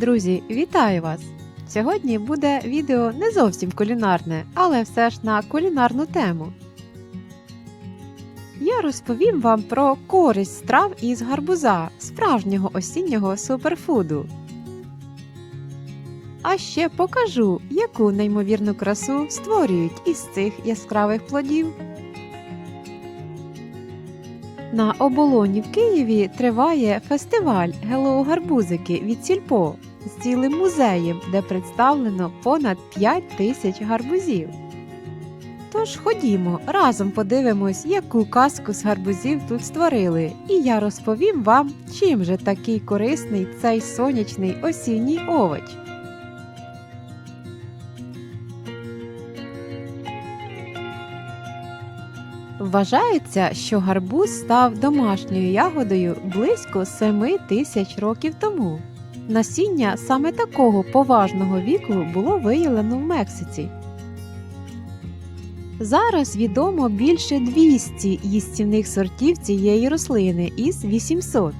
Друзі, вітаю вас! Сьогодні буде відео не зовсім кулінарне, але все ж на кулінарну тему. Я розповім вам про користь страв із гарбуза, справжнього осіннього суперфуду. А ще покажу, яку неймовірну красу створюють із цих яскравих плодів. На оболоні в Києві триває фестиваль Hello Гарбузики від Сільпо з цілим музеєм, де представлено понад 5 тисяч гарбузів. Тож ходімо, разом подивимось, яку казку з гарбузів тут створили, і я розповім вам, чим же такий корисний цей сонячний осінній овоч. Вважається, що гарбуз став домашньою ягодою близько 7 тисяч років тому. Насіння саме такого поважного віку було виявлено в Мексиці. Зараз відомо більше 200 їстівних сортів цієї рослини із 800.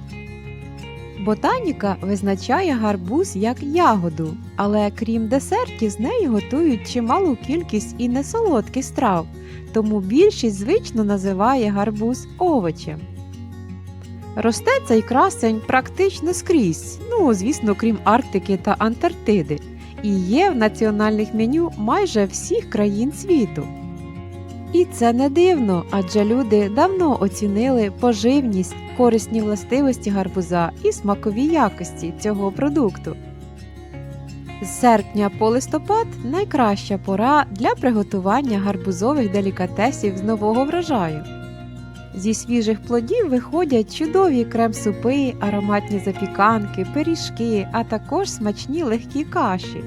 Ботаніка визначає гарбуз як ягоду, але крім десертів, з нею готують чималу кількість і несолодких страв, тому більшість звично називає гарбуз овочем. Росте цей красень практично скрізь, ну, звісно, крім Арктики та Антарктиди, і є в національних меню майже всіх країн світу. І це не дивно, адже люди давно оцінили поживність, корисні властивості гарбуза і смакові якості цього продукту. З серпня по листопад найкраща пора для приготування гарбузових делікатесів з нового врожаю. Зі свіжих плодів виходять чудові крем-супи, ароматні запіканки, пиріжки, а також смачні легкі каші.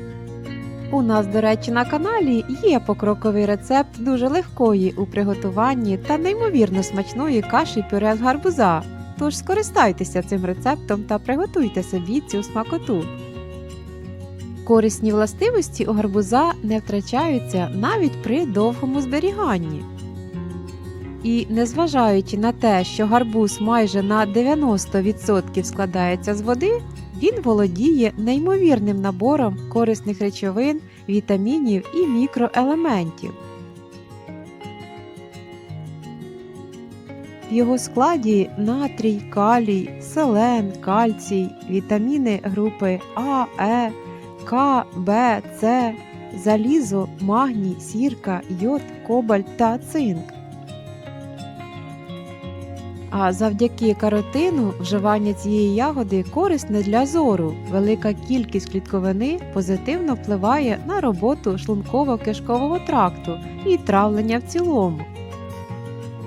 У нас, до речі, на каналі є покроковий рецепт дуже легкої у приготуванні та неймовірно смачної каші пюре з гарбуза. Тож скористайтеся цим рецептом та приготуйте собі цю смакоту. Корисні властивості у гарбуза не втрачаються навіть при довгому зберіганні. І незважаючи на те, що гарбуз майже на 90% складається з води, він володіє неймовірним набором корисних речовин, вітамінів і мікроелементів. В його складі натрій, калій, селен, кальцій, вітаміни групи А, Е, К, Б, С, залізо, магній, сірка, йод, кобальт та цинк. А завдяки каротину вживання цієї ягоди корисне для зору. Велика кількість клітковини позитивно впливає на роботу шлунково-кишкового тракту і травлення в цілому.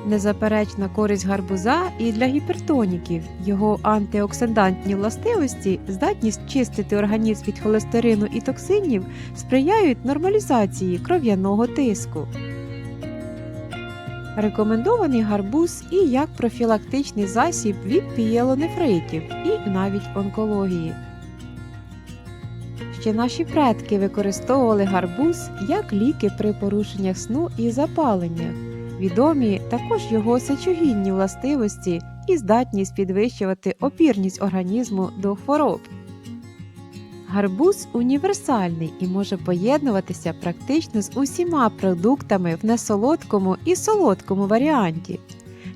Незаперечна користь гарбуза і для гіпертоніків. Його антиоксидантні властивості, здатність чистити організм від холестерину і токсинів сприяють нормалізації кров'яного тиску. Рекомендований гарбуз і як профілактичний засіб від пієлонефритів і навіть онкології. Ще наші предки використовували гарбуз як ліки при порушеннях сну і запаленнях. Відомі також його сечогінні властивості і здатність підвищувати опірність організму до хвороб. Гарбуз універсальний і може поєднуватися практично з усіма продуктами в несолодкому і солодкому варіанті.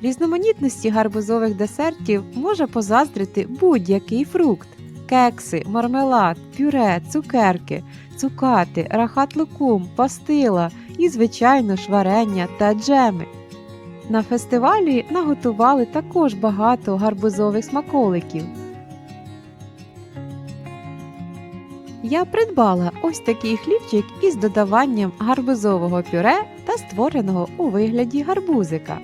Різноманітності гарбузових десертів може позаздрити будь-який фрукт: кекси, мармелад, пюре, цукерки, цукати, рахат-лукум, пастила і, звичайно, ж варення та джеми. На фестивалі наготували також багато гарбузових смаколиків. Я придбала ось такий хлібчик із додаванням гарбузового пюре та створеного у вигляді гарбузика.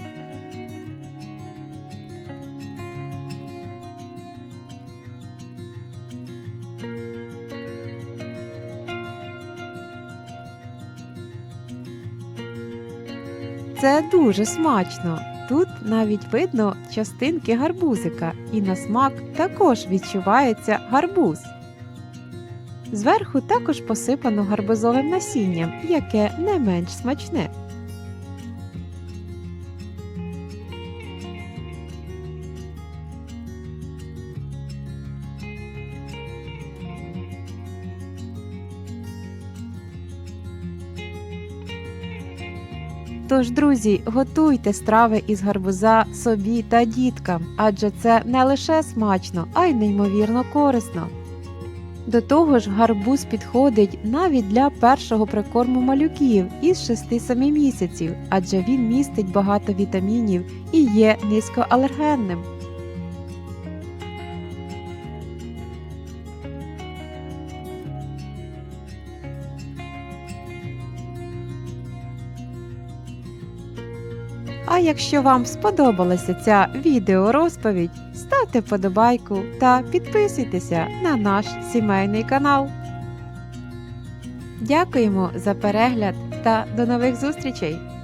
Це дуже смачно. Тут навіть видно частинки гарбузика, і на смак також відчувається гарбуз. Зверху також посипано гарбузовим насінням, яке не менш смачне. Тож, друзі, готуйте страви із гарбуза собі та діткам, адже це не лише смачно, а й неймовірно корисно. До того ж, гарбуз підходить навіть для першого прикорму малюків із 6-7 місяців, адже він містить багато вітамінів і є низькоалергенним. А якщо вам сподобалася ця відеорозповідь, ставте вподобайку та підписуйтеся на наш сімейний канал. Дякуємо за перегляд та до нових зустрічей!